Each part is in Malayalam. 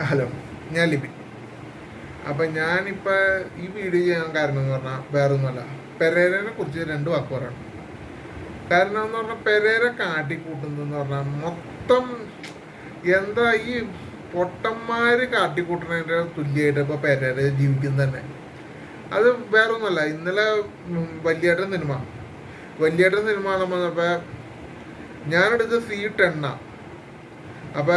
ഹലോ ഞാൻ ലിബിൻ അപ്പം ഞാനിപ്പോൾ ഈ വീഡിയോ ചെയ്യാൻ കാരണം എന്ന് പറഞ്ഞാൽ വേറെ ഒന്നുമല്ല പെരേരനെ കുറിച്ച് രണ്ട് വാക്ക് പറയണം കാരണം എന്ന് പറഞ്ഞാൽ പെരേര കാട്ടിക്കൂട്ടുന്നതെന്ന് പറഞ്ഞാൽ മൊത്തം എന്താ ഈ പൊട്ടന്മാർ കാട്ടിക്കൂട്ടുന്നതിന്റെ തുല്യമായിട്ട് ഇപ്പോൾ പെരേര ജീവിക്കുന്നത് തന്നെ. അത് വേറെ ഒന്നുമല്ല ഇന്നലെ വലിയേട്ടൻ സിനിമ. വലിയേട്ടൻ സിനിമ കാണാൻ വന്നപ്പോൾ ഞാനെടുത്ത സീറ്റ് എണ്ണ അപ്പൊ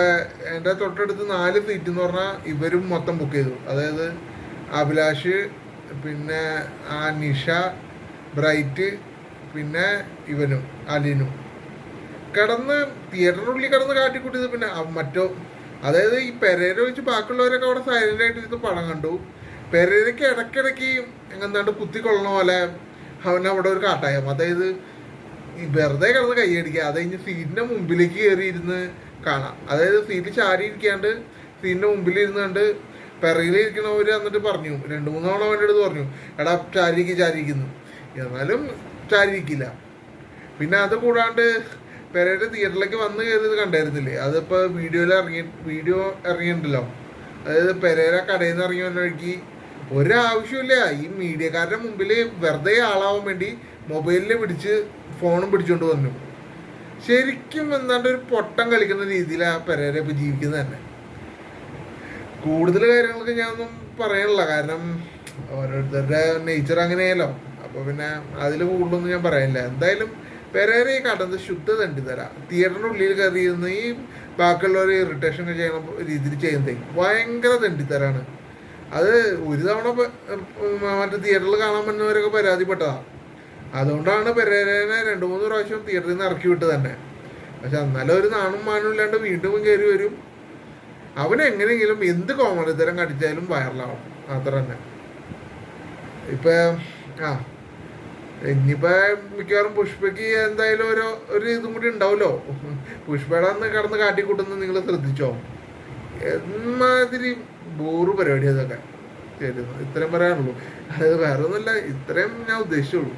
എന്റെ തൊട്ടടുത്ത് നാല് സീറ്റ് എന്ന് പറഞ്ഞാൽ ഇവരും മൊത്തം ബുക്ക് ചെയ്തു. അതായത് അഭിലാഷ് പിന്നെ ആ നിഷ ബ്രൈറ്റ് പിന്നെ ഇവനും അലിനും. കിടന്ന് തിയേറ്ററിനുള്ളിൽ കിടന്ന് കാട്ടിക്കൂട്ടിയത് പിന്നെ മറ്റോ അതായത് ഈ പെരേര വെച്ച് ബാക്കിയുള്ളവരൊക്കെ അവിടെ സൈലന്റ് ആയിട്ട് ഇരുന്ന് പടം കണ്ടു. പെരേരയ്ക്ക് ഇടയ്ക്കിടയ്ക്ക് എങ്ങനെന്താണ്ട് കുത്തിക്കൊള്ളണ പോലെ അവൻ അവിടെ ഒരു കാട്ടായം. അതായത് വെറുതെ കിടന്ന് കൈയടിക്കുക. അത് കഴിഞ്ഞ് സീറ്റിന്റെ മുമ്പിലേക്ക് കയറി ഇരുന്ന് കാണാം. അതായത് സീറ്റിൽ ചാരി ഇരിക്കാണ്ട് സീറ്റിന്റെ മുമ്പിൽ ഇരുന്നുകൊണ്ട് പിറകിലിരിക്കണവർ എന്നിട്ട് പറഞ്ഞു. രണ്ട് മൂന്ന് അവന്റെ അടുത്ത് പറഞ്ഞു. എടാ ചാരിക്ക് ചാരിക്കുന്നു എന്നാലും ചാരിക്കില്ല പിന്നെ അത് കൂടാണ്ട് പെരയുടെ തിയേറ്ററിലേക്ക് വന്ന് കയറിയത് കണ്ടായിരുന്നില്ലേ? അതിപ്പോൾ വീഡിയോയിൽ ഇറങ്ങി വീഡിയോ ഇറങ്ങിയിട്ടുണ്ടല്ലോ. അതായത് പെരേര കടയിൽ നിന്ന് ഇറങ്ങി വന്ന വഴിക്ക് ഒരാവശ്യമില്ല ഈ മീഡിയക്കാരുടെ മുമ്പിൽ വെറുതെ ആളാവാൻ വേണ്ടി മൊബൈലിൽ പിടിച്ച് ഫോണും പിടിച്ചുകൊണ്ട് വന്നു. ശരിക്കും എന്താണ്ട് ഒരു പൊട്ടം കളിക്കുന്ന രീതിയിലാണ് പെരേര ഇപ്പൊ ജീവിക്കുന്നത് തന്നെ. കൂടുതൽ കാര്യങ്ങളൊക്കെ ഞാനൊന്നും പറയാനുള്ള കാരണം ഓരോരുത്തരുടെ നേച്ചർ അങ്ങനെയല്ലോ. അപ്പൊ പിന്നെ അതിൽ കൂടുതലൊന്നും ഞാൻ പറയാനില്ല. എന്തായാലും പെരേര കടന്ന് ശുദ്ധ തണ്ടി തരാം തിയേറ്ററിനുള്ളിൽ ഉള്ളിൽ കയറിയിരുന്ന ഈ ബാക്കിയുള്ളവർ ഇറിറ്റേഷൻ ചെയ്യുന്ന രീതിയിൽ ചെയ്യുന്നതേ. ഭയങ്കര തണ്ടിത്തരാണ്. അത് ഒരു തവണ മറ്റേ തിയേറ്ററിൽ കാണാൻ പറ്റുന്നവരൊക്കെ പരാതിപ്പെട്ടതാ. അതുകൊണ്ടാണ് പെരേരനെ രണ്ട് മൂന്ന് പ്രാവശ്യം തിയേറ്ററിൽ നിന്ന് ഇറക്കി വിട്ടത് തന്നെ. പക്ഷെ എന്നാലും ഒരു നാണും മാനും ഇല്ലാണ്ട് വീണ്ടും കയറി വരും. അവൻ എങ്ങനെയെങ്കിലും എന്ത് കോമഡി തരം കടിച്ചാലും വൈറലാവും അത്ര തന്നെ. ഇപ്പൊ ആ ഇനിയിപ്പോ മിക്കവാറും പുഷ്പയ്ക്ക് എന്തായാലും ഒരു ഒരു ഇതും കൂടി ഉണ്ടാവുമല്ലോ. പുഷ്പയുടെ അന്ന് കടന്ന് കാട്ടിക്കൂട്ടുന്നത് നിങ്ങൾ ശ്രദ്ധിച്ചോ? എന്മാതിരി ബോറ് പരിപാടി അതൊക്കെ ശരി ഇത്രയും പറയാനുള്ളൂ. അത് വേറെ ഒന്നുമില്ല ഇത്രയും ഞാൻ ഉദ്ദേശിച്ചുള്ളൂ.